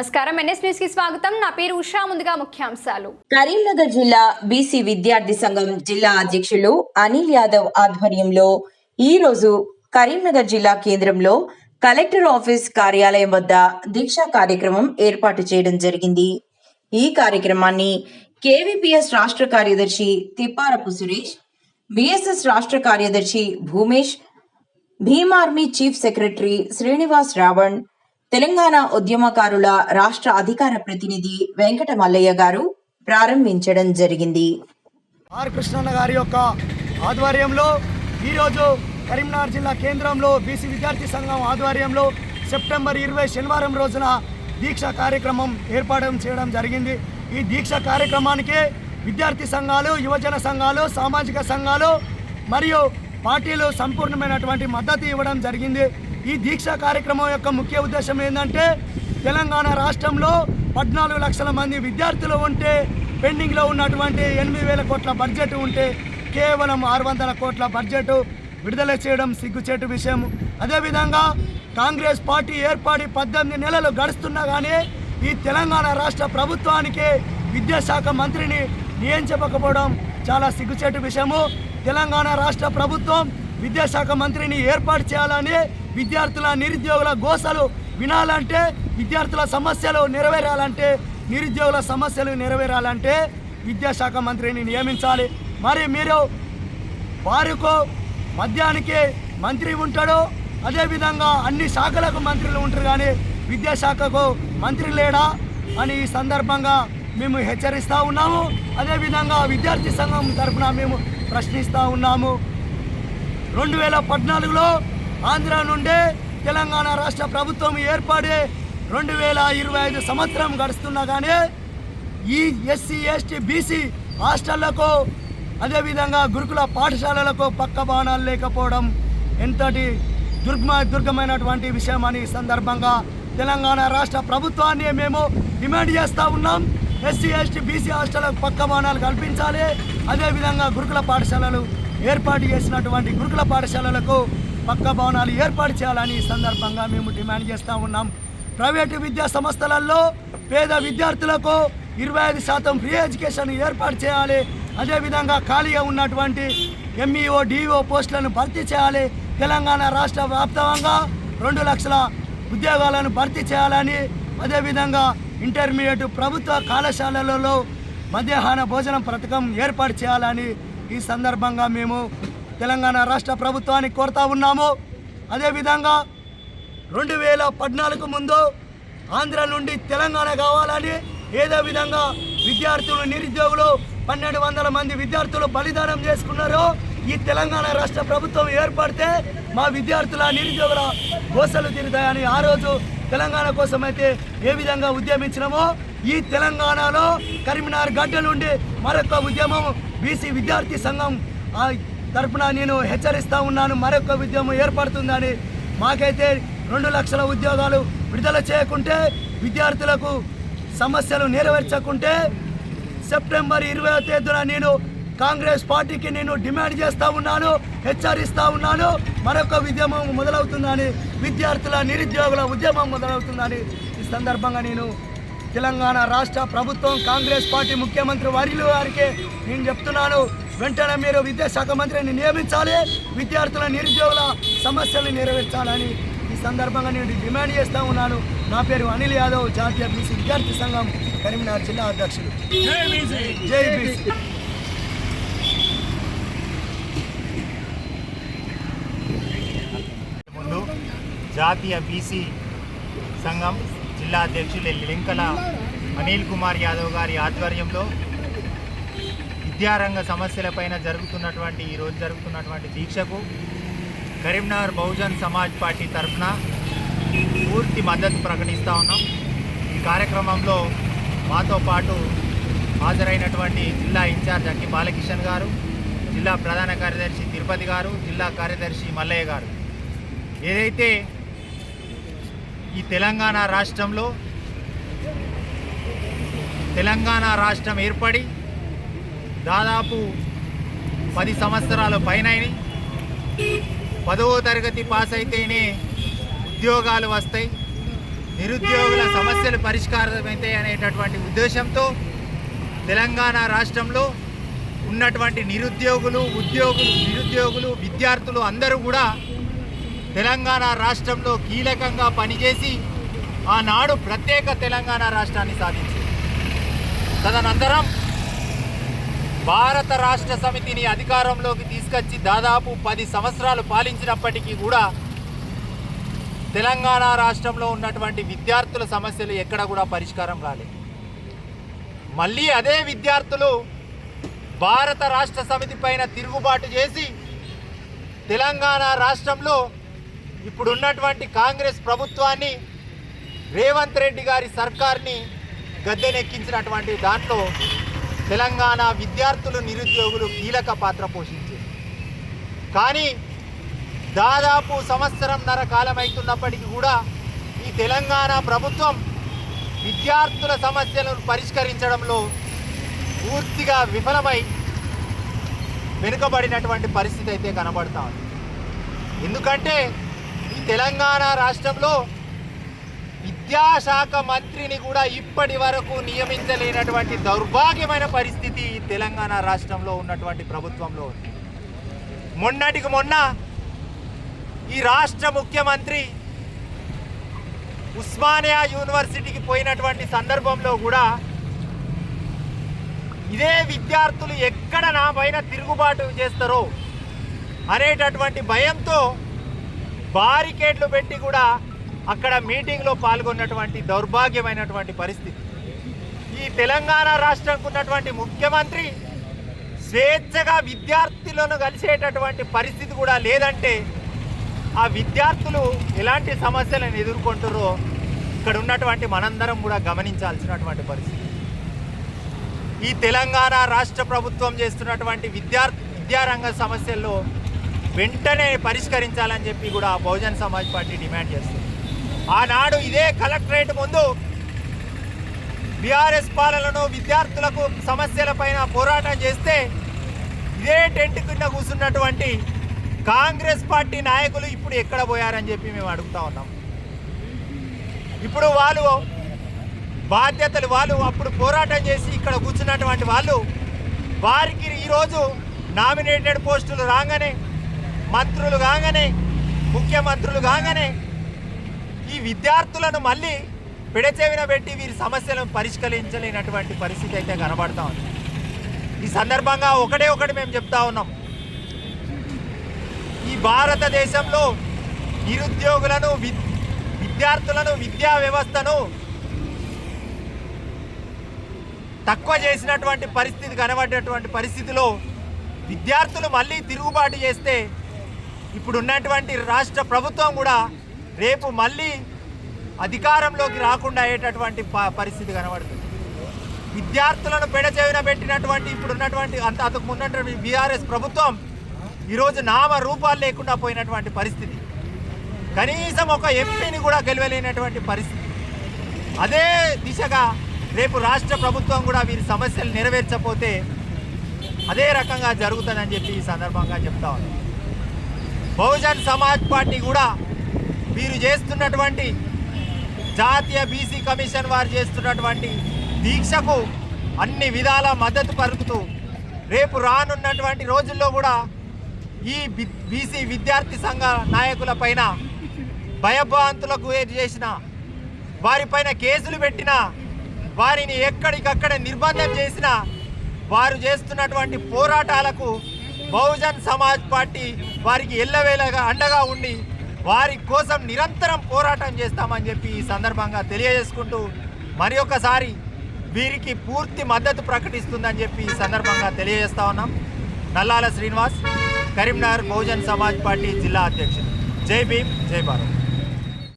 నమస్కారం. ఎన్ఎస్ న్యూస్కి స్వాగతం. నా పేరు ఉషా. ముందుగా ముఖ్యాంశాలు. కరీంనగర్ జిల్లా బీసీ విద్యార్థి సంఘం జిల్లా అధ్యక్షులు అనిల్ యాదవ్ ఆధ్వర్యంలో ఈ రోజు కరీంనగర్ జిల్లా కేంద్రంలో కలెక్టర్ ఆఫీస్ కార్యాలయం వద్ద దీక్షా కార్యక్రమం ఏర్పాటు చేయడం జరిగింది. ఈ కార్యక్రమాన్ని కేవీపీఎస్ రాష్ట్ర కార్యదర్శి తిప్పారపు సురేష్ బిఎస్ఎస్ రాష్ట్ర కార్యదర్శి Bhumesh Bhim army chief secretary Srinivas Ravan Telangana ఉద్యమకారుల రాష్ట్ర అధికార ప్రతినిధి వెంకట మల్లయ్య గారు ప్రారంభించడం జరిగింది. ఆర్ కృష్ణన్న గారి యొక్క ఆధ్వర్యంలో ఈరోజు కరీంనగర్ జిల్లా కేంద్రంలో బీసీ విద్యార్థి సంఘం ఆధ్వర్యంలో సెప్టెంబర్ ఇరవై శనివారం రోజున దీక్ష కార్యక్రమం ఏర్పాటు చేయడం జరిగింది. ఈ దీక్ష కార్యక్రమానికి విద్యార్థి సంఘాలు యువజన సంఘాలు సామాజిక సంఘాలు మరియు పార్టీలు సంపూర్ణమైనటువంటి మద్దతు ఇవ్వడం జరిగింది. ఈ దీక్షా కార్యక్రమం యొక్క ముఖ్య ఉద్దేశం ఏంటంటే తెలంగాణ రాష్ట్రంలో పద్నాలుగు లక్షల మంది విద్యార్థులు ఉంటే పెండింగ్లో ఉన్నటువంటి ఎనిమిది వేల కోట్ల బడ్జెట్ ఉంటే కేవలం ఆరు వందల కోట్ల బడ్జెట్ విడుదల చేయడం సిగ్గుచేటు విషయం. అదేవిధంగా కాంగ్రెస్ పార్టీ ఏర్పడి పద్దెనిమిది నెలలు గడుస్తున్నా కానీ ఈ తెలంగాణ రాష్ట్ర ప్రభుత్వానికి విద్యాశాఖ మంత్రిని నియమించకపోవడం చాలా సిగ్గుచేటు విషయము. తెలంగాణ రాష్ట్ర ప్రభుత్వం విద్యాశాఖ మంత్రిని ఏర్పాటు చేయాలని విద్యార్థుల నిరుద్యోగుల గోసలు వినాలంటే విద్యార్థుల సమస్యలు నెరవేరాలంటే నిరుద్యోగుల సమస్యలు నెరవేరాలంటే విద్యాశాఖ మంత్రిని నియమించాలి. మరి మీరు వారికో మద్యానికి మంత్రి ఉంటాడు అదేవిధంగా అన్ని శాఖలకు మంత్రులు ఉంటారు కానీ విద్యాశాఖకు మంత్రి లేడా అని ఈ సందర్భంగా మేము హెచ్చరిస్తూ ఉన్నాము. అదేవిధంగా విద్యార్థి సంఘం తరఫున మేము ప్రశ్నిస్తూ ఉన్నాము. రెండు వేల పద్నాలుగులో ఆంధ్ర నుండే తెలంగాణ రాష్ట్ర ప్రభుత్వం ఏర్పడి రెండు వేల ఇరవై ఐదు సంవత్సరం గడుస్తున్నా కానీ ఈ ఎస్సీ ఎస్టీ బీసీ హాస్టళ్ళకు అదేవిధంగా గురుకుల పాఠశాలలకు పక్క బాణాలు లేకపోవడం ఎంతటి దుర్గమ దుర్గమైనటువంటి విషయం అని సందర్భంగా తెలంగాణ రాష్ట్ర ప్రభుత్వాన్ని మేము డిమాండ్ చేస్తూ ఉన్నాం. ఎస్సీ ఎస్టీ బీసీ హాస్టళ్ళకు పక్క బాణాలు కల్పించాలి. అదేవిధంగా గురుకుల పాఠశాలలు ఏర్పాటు చేసినటువంటి గురుకుల పాఠశాలలకు పక్క భవనాలు ఏర్పాటు చేయాలని ఈ సందర్భంగా మేము డిమాండ్ చేస్తూ ఉన్నాం. ప్రైవేటు విద్యా సంస్థలలో పేద విద్యార్థులకు ఇరవై ఐదు శాతం ఫ్రీ ఎడ్యుకేషన్ ఏర్పాటు చేయాలి. అదేవిధంగా ఖాళీగా ఉన్నటువంటి ఎంఈఓ డిఓ పోస్టులను భర్తీ చేయాలి. తెలంగాణ రాష్ట్ర వ్యాప్తంగా రెండు లక్షల ఉద్యోగాలను భర్తీ చేయాలని అదేవిధంగా ఇంటర్మీడియట్ ప్రభుత్వ కళాశాలలలో మధ్యాహ్న భోజనం పథకం ఏర్పాటు చేయాలని ఈ సందర్భంగా మేము తెలంగాణ రాష్ట్ర ప్రభుత్వాన్ని కోరుతా ఉన్నాము. అదేవిధంగా రెండు వేల పద్నాలుగు ముందు ఆంధ్ర నుండి తెలంగాణ కావాలని ఏదో విధంగా విద్యార్థులు నిరుద్యోగులు పన్నెండు వందల మంది విద్యార్థులు బలిదానం చేసుకున్నారో. ఈ తెలంగాణ రాష్ట్ర ప్రభుత్వం ఏర్పడితే మా విద్యార్థుల నిరుద్యోగుల గోసలు తిరుగుతాయని ఆ రోజు తెలంగాణ కోసం అయితే ఏ విధంగా ఉద్యమించినామో ఈ తెలంగాణలో కరీంనగర్ గడ్డ నుండి మరొక ఉద్యమం బీసీ విద్యార్థి సంఘం తరఫున తరపున నేను హెచ్చరిస్తూ ఉన్నాను మరొక ఉద్యమం ఏర్పడుతుందని. మాకైతే రెండు లక్షల ఉద్యోగాలు విడుదల చేయకుంటే విద్యార్థులకు సమస్యలు నెరవేర్చకుంటే సెప్టెంబర్ ఇరవై తేదీన నేను కాంగ్రెస్ పార్టీకి నేను డిమాండ్ చేస్తూ ఉన్నాను హెచ్చరిస్తూ ఉన్నాను మరొక ఉద్యమం మొదలవుతుందని విద్యార్థుల నిరుద్యోగుల ఉద్యమం మొదలవుతుందని. ఈ సందర్భంగా నేను తెలంగాణ రాష్ట్ర ప్రభుత్వం కాంగ్రెస్ పార్టీ ముఖ్యమంత్రి వర్యులు వారికి నేను చెప్తున్నాను వెంటనే మీరు విద్యాశాఖ మంత్రిని నియమించాలి. విద్యార్థుల నిరుద్యోగుల సమస్యలు నెరవేర్చాలని ఈ సందర్భంగా నేను డిమాండ్ చేస్తూ ఉన్నాను. నా పేరు అనిల్ యాదవ్ జాతీయ బీసీ విద్యార్థి సంఘం కరీంనగర్ జిల్లా అధ్యక్షులు. జై బీసీ! ముందు జాతీయ బీసీ సంఘం జిల్లా అధ్యక్షులు లింకల అనిల్ కుమార్ యాదవ్ గారి ఆధ్వర్యంలో విద్యారంగ సమస్యలపైన జరుగుతున్నటువంటి ఈరోజు జరుగుతున్నటువంటి దీక్షకు కరీంనగర్ బహుజన్ సమాజ్ పార్టీ తరఫున పూర్తి మద్దతు ప్రకటిస్తూ ఉన్నాం. ఈ కార్యక్రమంలో మాతో పాటు హాజరైనటువంటి జిల్లా ఇన్ఛార్జ్ అక్కి బాలకిషన్ గారు జిల్లా ప్రధాన కార్యదర్శి తిరుపతి గారు జిల్లా కార్యదర్శి మల్లయ్య గారు. ఏదైతే ఈ తెలంగాణ రాష్ట్రంలో తెలంగాణ రాష్ట్రం ఏర్పడి దాదాపు పది సంవత్సరాల పైన పదవ తరగతి పాస్ అయితేనే ఉద్యోగాలు వస్తాయి. నిరుద్యోగుల సమస్యలు పరిష్కారమవుతాయి అనేటటువంటి ఉద్దేశంతో తెలంగాణ రాష్ట్రంలో ఉన్నటువంటి నిరుద్యోగులు ఉద్యోగులు నిరుద్యోగులు విద్యార్థులు అందరూ కూడా తెలంగాణ రాష్ట్రంలో కీలకంగా పనిచేసి ఆనాడు ప్రత్యేక తెలంగాణ రాష్ట్రాన్ని సాధించింది తదనంతరం భారత రాష్ట్ర సమితిని అధికారంలోకి తీసుకొచ్చి దాదాపు పది సంవత్సరాలు పాలించినప్పటికీ కూడా తెలంగాణ రాష్ట్రంలో ఉన్నటువంటి విద్యార్థుల సమస్యలు ఎక్కడ కూడా పరిష్కారం రాలేదు మళ్ళీ అదే విద్యార్థులు భారత రాష్ట్ర సమితి పైన తిరుగుబాటు చేసి తెలంగాణ రాష్ట్రంలో ఇప్పుడున్నటువంటి కాంగ్రెస్ ప్రభుత్వాన్ని రేవంత్ రెడ్డి గారి సర్కార్ని గద్దెనెక్కించినటువంటి దాంట్లో తెలంగాణ విద్యార్థులు నిరుద్యోగులు కీలక పాత్ర పోషించారు. కానీ దాదాపు సంవత్సరంన్నర కాలం అవుతున్నప్పటికీ కూడా ఈ తెలంగాణ ప్రభుత్వం విద్యార్థుల సమస్యలను పరిష్కరించడంలో పూర్తిగా విఫలమై వెనుకబడినటువంటి పరిస్థితి అయితే కనబడతా ఉంది. ఎందుకంటే ఈ తెలంగాణ రాష్ట్రంలో విద్యాశాఖ మంత్రిని కూడా ఇప్పటి వరకు నియమించలేనటువంటి దౌర్భాగ్యమైన పరిస్థితి తెలంగాణ రాష్ట్రంలో ఉన్నటువంటి ప్రభుత్వంలో ఉంది. మొన్నటికి మొన్న ఈ రాష్ట్ర ముఖ్యమంత్రి ఉస్మానియా యూనివర్సిటీకి పోయినటువంటి సందర్భంలో కూడా ఇదే విద్యార్థులు ఎక్కడ నా పైన తిరుగుబాటు చేస్తారో అనేటటువంటి భయంతో బారికేడ్లు పెట్టి కూడా అక్కడ మీటింగ్లో పాల్గొన్నటువంటి దౌర్భాగ్యమైనటువంటి పరిస్థితి. ఈ తెలంగాణ రాష్ట్రంకు ఉన్నటువంటి ముఖ్యమంత్రి స్వేచ్ఛగా విద్యార్థులను కలిసేటటువంటి పరిస్థితి కూడా లేదంటే ఆ విద్యార్థులు ఎలాంటి సమస్యలను ఎదుర్కొంటారో ఇక్కడ ఉన్నటువంటి మనందరం కూడా గమనించాల్సినటువంటి పరిస్థితి. ఈ తెలంగాణ రాష్ట్ర ప్రభుత్వం చేస్తున్నటువంటి విద్యార్థి విద్యారంగ సమస్యల్లో వెంటనే పరిష్కరించాలని చెప్పి కూడా బహుజన్ సమాజ్ పార్టీ డిమాండ్ చేస్తుంది. ఆనాడు ఇదే కలెక్టరేట్ ముందు బీఆర్ఎస్ పాలనలో విద్యార్థులకు సమస్యలపైన పోరాటం చేస్తే ఇదే టెంట్ కింద కూర్చున్నటువంటి కాంగ్రెస్ పార్టీ నాయకులు ఇప్పుడు ఎక్కడ పోయారని చెప్పి మేము అడుగుతా ఉన్నాం. ఇప్పుడు వాళ్ళు బాధ్యతలు వాళ్ళు అప్పుడు పోరాటం చేసి ఇక్కడ కూర్చున్నటువంటి వాళ్ళు వారికి ఈరోజు నామినేటెడ్ పోస్టులు రాగానే మంత్రులు కాగానే ముఖ్యమంత్రులు కాగానే ఈ విద్యార్థులను మళ్ళీ పెడచెవిన పెట్టి వీరి సమస్యలను పరిష్కరించలేనటువంటి పరిస్థితి అయితే కనబడతా ఉంది. ఈ సందర్భంగా ఒకటే ఒకటి మేము చెప్తా ఉన్నాం. ఈ భారతదేశంలో నిరుద్యోగులను విద్- విద్యార్థులను విద్యా వ్యవస్థను తక్కువ చేసినటువంటి పరిస్థితి కనబడేటువంటి పరిస్థితిలో విద్యార్థులు మళ్ళీ తిరుగుబాటు చేస్తే ఇప్పుడున్నటువంటి రాష్ట్ర ప్రభుత్వం కూడా రేపు మళ్ళీ అధికారంలోకి రాకుండా అయ్యేటటువంటి ప- పరిస్థితి కనబడుతుంది. విద్యార్థులను పెడచెవిన పెట్టినటువంటి ఇప్పుడు ఉన్నటువంటి అంత అంతకు ముందున్నటువంటి బీఆర్ఎస్ ప్రభుత్వం ఈరోజు నామ రూపాలు లేకుండా పోయినటువంటి పరిస్థితి. కనీసం ఒక ఎంపీని కూడా గెలవలేనటువంటి పరిస్థితి. అదే దిశగా రేపు రాష్ట్ర ప్రభుత్వం కూడా వీరి సమస్యలు నెరవేర్చకపోతే అదే రకంగా జరుగుతుందని చెప్పి ఈ సందర్భంగా చెప్తా ఉన్నాను బహుజన్ సమాజ్ పార్టీ కూడా వీరు చేస్తున్నటువంటి జాతీయ బీసీ కమిషన్ వారు చేస్తున్నటువంటి దీక్షకు అన్ని విధాల మద్దతు పలుకుతూ రేపు రానున్నటువంటి రోజుల్లో కూడా ఈ బి- బీసీ విద్యార్థి సంఘ నాయకుల పైన భయభ్రాంతులకు ఏది చేసిన వారిపైన కేసులు పెట్టినా వారిని ఎక్కడికక్కడ నిర్బంధం చేసినా వారు చేస్తున్నటువంటి పోరాటాలకు బహుజన్ సమాజ్ పార్టీ వారికి ఎల్లవేళగా అండగా ఉండి వారి కోసం నిరంతరం పోరాటం చేస్తామని చెప్పి ఈ సందర్భంగా తెలియజేసుకుంటూ మరి ఒకసారి వీరికి పూర్తి మద్దతు ప్రకటిస్తుందని చెప్పి ఈ సందర్భంగా తెలియజేస్తా ఉన్నాం. నల్లాల శ్రీనివాస్ కరీంనగర్ బహుజన్ సమాజ్ పార్టీ జిల్లా అధ్యక్షుడు. జై భీమ్ జై భారత్.